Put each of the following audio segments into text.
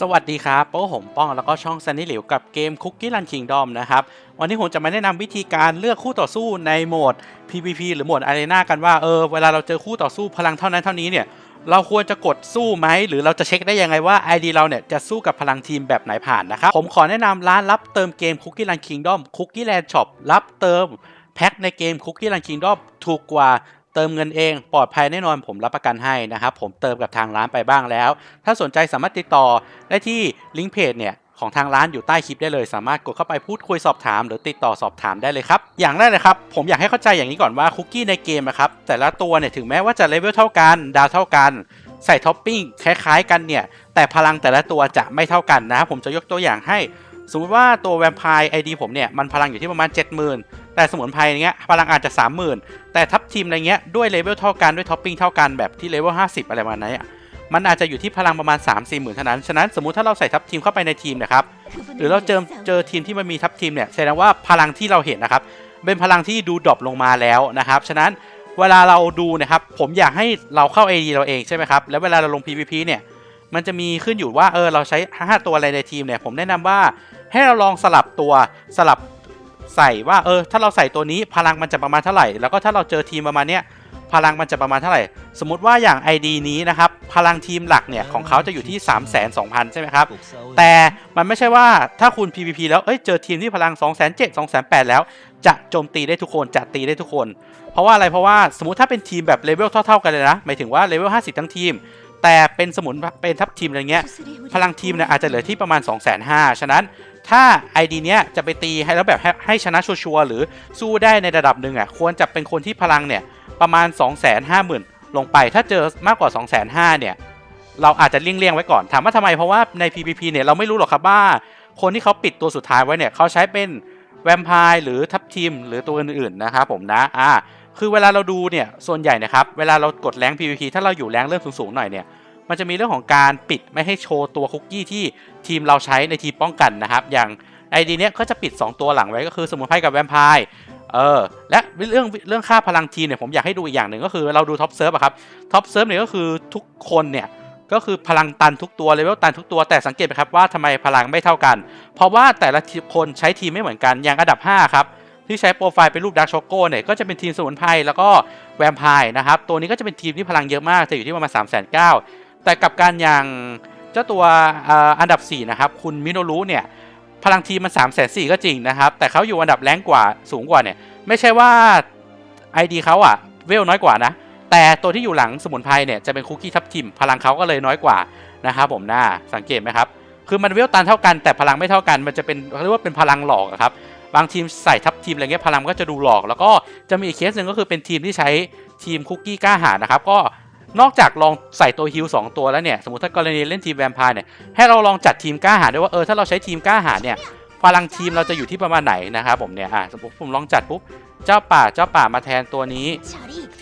สวัสดีครับโป้ผมป้องแล้วก็ช่องซันนี่หลิวกับเกม Cookie Run Kingdom นะครับ วันนี้ผมจะมาแนะนำวิธีการเลือกคู่ต่อสู้ในโหมด PVP หรือโหมด Arena กันว่าเออเวลาเราเจอคู่ต่อสู้พลังเท่านั้นเท่านี้เนี่ย เราควรจะกดสู้ไหม หรือเราจะเช็คได้ยังไงว่า ID เราเนี่ยจะสู้กับพลังทีมแบบไหนผ่านนะครับ ผมขอแนะนำร้านรับเติมเกม Cookie Run Kingdom Cookie Land Shop รับเติมแพ็คในเกม Cookie Run Kingdom ถูกกว่า เติมเงินเองปลอดภัยแน่นอนผมรับประกันให้นะครับ ผมเติมกับทางร้านไปบ้างแล้ว ถ้าสนใจสามารถติดต่อได้ที่ลิงก์เพจเนี่ยของทางร้านอยู่ใต้คลิปได้เลย สามารถกดเข้าไปพูดคุยสอบถาม หรือติดต่อสอบถามได้เลยครับอย่างแรกเลยครับผมอยากให้เข้าใจอย่างนี้ก่อนว่าคุกกี้ในเกมนะครับแต่ละตัวเนี่ยถึงแม้ว่าจะเลเวลเท่ากันดาวเท่ากันใส่ท็อปปิ้งคล้ายๆ กันเนี่ยแต่พลังแต่ละตัวจะไม่เท่ากันนะครับผมจะยกตัวอย่างให้ สมมติว่าตัวแวมไพร์ไอดีผมเนี่ยมันพลังอยู่ที่ประมาณ 70,000 แต่สมุนไพรอย่างเงี้ยพลังอาจจะ 30,000 แต่ทัพทีมอะไรเงี้ยด้วยเลเวลเท่ากันด้วยท็อปปิ้งเท่ากันแบบที่เลเวล50 อะไรประมาณนั้นอะมันอาจจะอยู่ที่พลังประมาณ 3 4 0 0 0 0เท่านั้น ฉะนั้นสมมุติถ้าเราใส่ทัพทีมเข้าไปในทีมนะครับ หรือเราเจอเจอทีมที่มันมีทัพทีมเนี่ย แสดงว่าพลังที่เราเห็นนะครับ เป็นพลังที่ดูดรอปลงมาแล้วนะครับ ฉะนั้นเวลาเราดูนะครับ ผมอยากให้เราเข้า AD เราเองใช่ไหมครับ แล้วเวลาเราลง PVP เนี่ย มันจะมีขึ้นอยู่ว่า เออ เราใช้ 5 ตัวอะไรในทีมเนี่ย ผมแนะนำว่า ให้เราลองสลับตัวสลับใส่ว่าเออถ้าเราใส่ตัวนี้พลังมันจะประมาณเท่าไหร่ แล้วก็ถ้าเราเจอทีมประมาณเนี้ยพลังมันจะประมาณเท่าไหร่ สมมติว่าอย่าง ID นี้นะครับพลังทีมหลักเนี่ยของเขาจะอยู่ที่ 3 2 0 0 0 ใช่ไหมครับ แต่มันไม่ใช่ว่าถ้าคุณ PVP แล้วเอ้ยเจอทีมที่พลัง 2 7 0 0 0 2 8 0 0 แล้ว จะโจมตีได้ทุกคนจะตีได้ทุกคน เพราะว่าอะไรเพราะว่าสมมติถ้าเป็นทีมแบบเลเวลเท่า ๆกันเลยนะหมายถึงว่าเลเวล50 ทั้งทีม แต่เป็นสมุนเป็นทัพทีมอะไรเงี้ยพลังทีมเนี่ยอาจจะเหลือที่ประมาณ 2 5 0 0 0ฉะนั้น ถ้า ID เนี้ยจะไปตีให้แล้วแบบให้ใหชนะชัวร์หรือสู้ได้ในระดับหนึ่งอะควรจะเป็นคนที่พลังเนี่ยประมาณ 2 5 0 0 0 0 ลงไปถ้าเจอมากกว่า 2 5 0 0 0เนี่ยเราอาจจะเลี่ยงๆไว้ก่อนถามว่าทำไมเพราะว่าใน PVP เนี่ยเราไม่รู้หรอกครับว่า คนที่เขาปิดตัวสุดท้ายไว้เนี่ยเขาใช้เป็นแวมไพร์หรือทัพทีมหรือตัวอื่นๆนะครับผมนะอ่าคือเวลาเราดูเนี่ยส่วนใหญ่นะครับเวลาเรากดแรง PVP ถ้าเราอยู่แรงเริ่มสูงๆหน่อยเนี่ย มันจะมีเรื่องของการปิดไม่ให้โชว์ตัวคุกกี้ที่ทีมเราใช้ในทีมป้องกันนะครับ อย่างไอดีเนี้ยก็จะปิด 2 ตัวหลังไว้ก็คือสมุนไพรกับแวมไพร์เออและเรื่องเรื่องค่าพลังทีเนี่ยผมอยากให้ดูอีกอย่างหนึ่งก็คือเราดูท็อปเซิร์ฟอะครับท็อปเซิร์ฟเนี่ยก็คือทุกคนเนี่ยก็คือพลังตันทุกตัวเลเวลตันทุกตัวแต่สังเกตไหมครับว่าทำไมพลังไม่เท่ากัน เพราะว่าแต่ละคนใช้ทีมไม่เหมือนกันอย่างอันดับ 5 ครับ ที่ใช้โปรไฟล์เป็นรูปดักช็อกโก้เนี่ยก็จะเป็นทีมสมุนไพรแล้วก็แวมไพร์นะครับ ตัวนี้ก็จะเป็นทีมที่พลังเยอะมากจะอยู่ที่ประมาณ3 9 0 0 0 แต่กับการอย่างเจ้าตัวอันดับ 4 นะครับ คุณมิโนรุเนี่ย พลังทีมมัน3 4 0 0 0ก็จริงนะครับ แต่เขาอยู่อันดับแรงกว่าสูงกว่าเนี่ย ไม่ใช่ว่า ID เขาอะเวลน้อยกว่านะ แต่ตัวที่อยู่หลังสมุนไพรเนี่ยจะเป็นคุกกี้ทับทิม พลังเขาก็เลยน้อยกว่านะครับผมน้าสังเกตไหมครับ คือมันเวลตันเท่ากันแต่พลังไม่เท่ากัน มันจะเป็นเรียกว่าเป็นพลังหลอกอะครับบางทีมใส่ทับทีมอะไรเงี้ยพลังก็จะดูหลอก แล้วก็จะมีอีกเคสหนึ่งก็คือเป็นทีมที่ใช้ทีมคุกกี้กล้าหาญนะครับ ก็ นอกจากลองใส่ตัวฮิลสองตัวแล้วเนี่ย สมมติถ้ากรณีเล่นทีมแวมไพร์เนี่ย ให้เราลองจัดทีมกล้าหาญด้วยว่า เออ ถ้าเราใช้ทีมกล้าหาญเนี่ย พลังทีมเราจะอยู่ที่ประมาณไหนนะครับผมเนี่ย อะสมมติผมลองจัดปุ๊บ เจ้าป่า เจ้าป่ามาแทนตัวนี้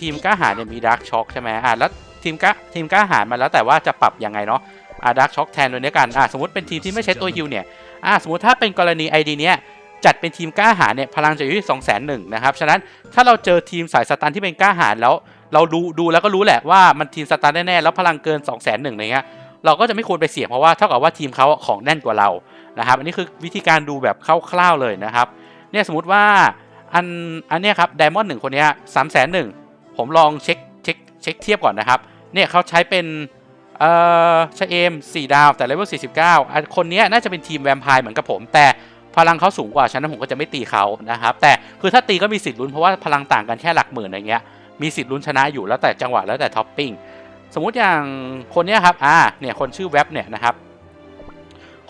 ทีมกล้าหาญเนี่ยมีดาร์กช็อคใช่ไหมอะ แล้วทีมกล้า ทีมกล้าหาญมาแล้วแต่ว่าจะปรับยังไงเนาะ อะดาร์กช็อคแทนตัวนี้กัน อะสมมติเป็นทีมที่ไม่ใช้ตัวฮิลเนี่ย อะสมมติถ้าเป็นกรณีไอดีเนี้ยจัดเป็นทีมกล้าหาญเนี่ยพลังจะอยู่ที่2องแสนหนึ่งนะครับฉะนั้นถ้าเราเจอทีมสายสตันที่เป็นกล้าหาญแล้ว เราดูดูแล้วก็รู้แหละว่ามันทีมสตันแน่ๆแล้วพลังเกิน2องแสนหนึ่งอะไรเงี้ยเราก็จะไม่ควรไปเสี่ยงเพราะว่าเท่ากับว่าทีมเขาของแน่นกว่าเรานะครับอันนี้คือวิธีการดูแบบคร่าวๆเลยนะครับเนี่ยสมมติว่าอันอันเนี้ยครับไดมอนด์หนึ่งคนเนี้ยสามแสนหนึ่งผมลองเช็คเช็คเช็คเทียบก่อนนะครับเนี่ยเขาใช้เป็นเอ่อชเอม4ดาวแต่เลเวล49อันคนเนี้ยน่าจะเป็นทีมแวมไพร์เหมือนกับผม แต่พลังเขาสูงกว่าฉะนั้นผมก็จะไม่ตีเขานะครับแต่คือถ้าตีก็มีสิทธิ์ลุ้นเพราะว่าพลังต่างกันแค่หลักหมื่นอะไรเงี้ย มีสิทธิ์ลุ้นชนะอยู่แล้วแต่จังหวะแล้วแต่ท็อปปิ้งสมมุติอย่างคนนี้ครับอ่าเนี่ยคนชื่อเว็บเนี่ยนะครับ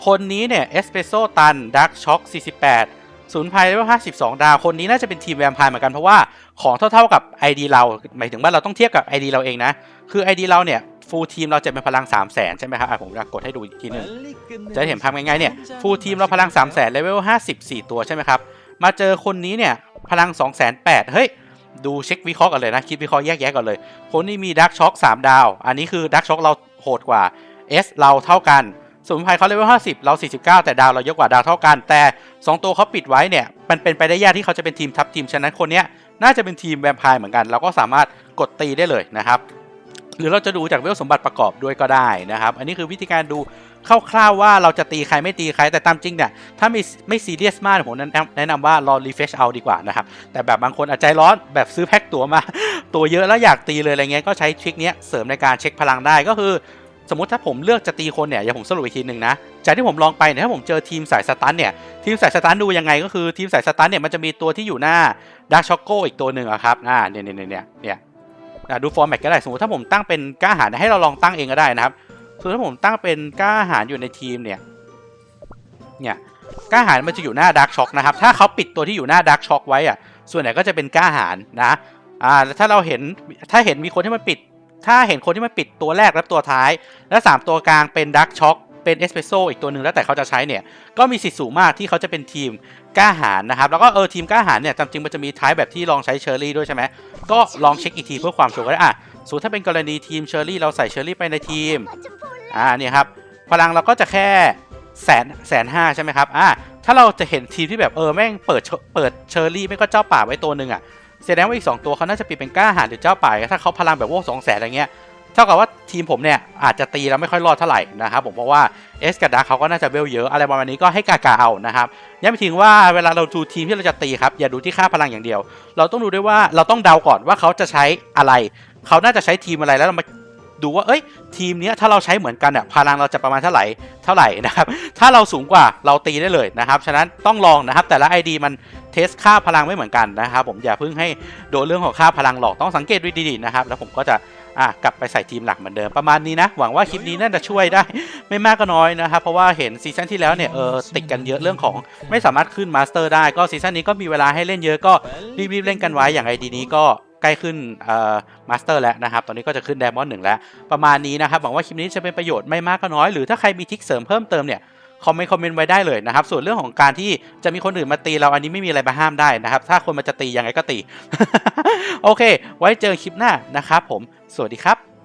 คนนี้เนี่ยเอสเปโซตันดักช็อค48ศูนย์ไพเลเวล52 ดาว คนนี้น่าจะเป็นทีมแวมไพร์เหมือนกันเพราะว่าของเท่าๆกับ ID เราหมายถึงว่าเราต้องเทียบกับ ID เราเองนะ คือ ID เราเนี่ยฟูลทีมเราจะเป็นพลัง 3 0 0 0 0 0 ใช่ไหมครับผมจะกดให้ดูอีกทีหนึ่งจะเห็นภาพง่ายๆเนี่ยฟูลทีมเราพลัง 3 0 0 0 0 0เลเวล54 ตัวใช่ไหมครับ มาเจอคนนี้เนี่ยพลัง 2 8 0 0 0เฮ้ย ดูเช็ควิเคราะห์กันเลยนะ คิดวิเคราะห์แยกแยะก่อนเลยคนนี้มีดักช็อค3ดาว อันนี้คือดักช็อคเราโหดกว่า S เราเท่ากันสมุนไพรเขาเลเวล50 เรา 49 แต่ดาวเราเยอะกว่าดาวเท่ากัน แต่ 2 ตัวเขาปิดไว้เนี่ย มันเป็นไปได้ยากที่เขาจะเป็นทีมทับทีม ฉะนั้นคนเนี้ยน่าจะเป็นทีมแวมไพร์เหมือนกัน เราก็สามารถกดตีได้เลยนะครับ หรือเราจะดูจากเวลสมบัติประกอบด้วยก็ได้นะครับ อันนี้คือวิธีการดูคร่าวๆว่าเราจะตีใครไม่ตีใคร แต่ตามจริงเนี่ยถ้าไม่ไม่ซีเรียสมากผมแนะนำแนะนำว่ารอรีเฟชเอาดีกว่านะครับ แต่แบบบางคนอาจใจร้อนแบบซื้อแพ็คตั๋วมา ตัวเยอะแล้วอยากตีเลยอะไรเงี้ยก็ใช้ทริคเนี้ยเสริมในการเช็คพลังได้ก็คือ สมมติถ้าผมเลือกจะตีคนเนี่ยอย่าผมสรุปอีกทีหนึ่งนะจากที่ผมลองไปเนี่ยถ้าผมเจอทีมสายสตันเนี่ยทีมสายสตันดูยังไงก็คือทีมสายสตันเนี่ยมันจะมีตัวที่อยู่หน้าดักช็อกโกอีกตัวหนึ่งอะครับอ่าเนี่ยเนี่ยเนี่ยเนี่ย ดูฟอร์แมตก็ได้สมมติถ้าผมตั้งเป็นกล้าหาญให้เราลองตั้งเองก็ได้นะครับส่วนถ้าผมตั้งเป็นกล้าหาญอยู่ในทีมเนี่ยเนี่ยกล้าหาญมันจะอยู่หน้าดักช็อกนะครับถ้าเขาปิดตัวที่อยู่หน้าดักช็อกไว้อะส่วนใหญ่ก็จะเป็นกล้าหาญนะอ่าถ้าเราเห็นถ้าเห็นมีคนที่มันปิด ถ้าเห็นคนที่มันปิดตัวแรกและตัวท้าย และ 3 ตัวกลางเป็นดักช็อก เป็นเอสเปรสโซอีกตัวหนึ่งแล้วแต่เขาจะใช้เนี่ย ก็มีสิทธิ์สูงมากที่เขาจะเป็นทีมกล้าหาญนะครับ แล้วก็เออทีมกล้าหาญเนี่ยจริงมันจะมีท้ายแบบที่ลองใช้เชอร์รี่ด้วยใช่ไหมก็ลองเช็คอีกทีเพื่อความชัวร์ก็ได้อะสมมติถ้าเป็นกรณีทีมเชอร์รี่เราใส่เชอร์รี่ไปในทีมอ่าเนี่ยครับพลังเราก็จะแค่แสนแสนห้าใช่ไหมครับอ่าถ้าเราจะเห็นทีมที่แบบเออแม่งเปิดเปิดเชอร์รี่ไม่ก็เจ้าป่าไว้ตัวหนึ่งอะแสดงว่าอีก 2 ตัวเขาน่าจะปิดเป็นกล้าหาญหรือเจ้าป่าถ้าเขาพลังแบบโว้สองแสนอะไรเงี้ย เท่ากับว่าทีมผมเนี่ยอาจจะตีแล้วไม่ค่อยรอดเท่าไหร่นะครับผมเพราะว่าเอสกับดักเขาก็น่าจะเวลเยอะอะไรประมาณนี้ก็ให้กากาเอานะครับย้ำไปถึงว่าเวลาเราดูทีมที่เราจะตีครับอย่าดูที่ค่าพลังอย่างเดียว เราต้องดูด้วยว่าเราต้องเดาก่อนว่าเขาจะใช้อะไร เขาน่าจะใช้ทีมอะไรแล้วเรามาดูว่าเอ้ยทีมเนี้ยถ้าเราใช้เหมือนกันอะพลังเราจะประมาณเท่าไหร่เท่าไหร่นะครับถ้าเราสูงกว่าเราตีได้เลยนะครับฉะนั้นต้องลองนะครับแต่ละ ID มันเทสค่าพลังไม่เหมือนกันนะครับผมอย่าเพิ่งให้โดนเรื่องของค่าพลังหลอกต้องสังเกตดูดีๆนะครับแล้วผมก็จะ อะกลับไปใส่ทีมหลักเหมือนเดิมประมาณนี้นะ หวังว่าคลิปนี้น่าจะช่วยได้ ไม่มากก็น้อยนะครับ เพราะว่าเห็นซีซั่นที่แล้วเนี่ยเออติดกันเยอะเรื่องของ ไม่สามารถขึ้นมาสเตอร์ได้ก็ซีซั่นนี้ก็มีเวลาให้เล่นเยอะก็รีบๆเล่นกันไว้อย่างไอดีนี้ก็ใกล้ขึ้นมาสเตอร์แล้วนะครับ ตอนนี้ก็จะขึ้นไดมอนด์หนึ่งแล้ว ประมาณนี้นะครับ หวังว่าคลิปนี้จะเป็นประโยชน์ไม่มากก็น้อย หรือถ้าใครมีทริคเสริมเพิ่มเติมเนี่ย คอมเมนต์คอมเมนต์ไว้ได้เลยนะครับ ส่วนเรื่องของการที่จะมีคนอื่นมาตีเราอันนี้ไม่มีอะไรมาห้ามได้นะครับ ถ้าคนมันจะตียังไงก็ตี โอเค ไว้เจอคลิปหน้านะครับผม สวัสดีครับ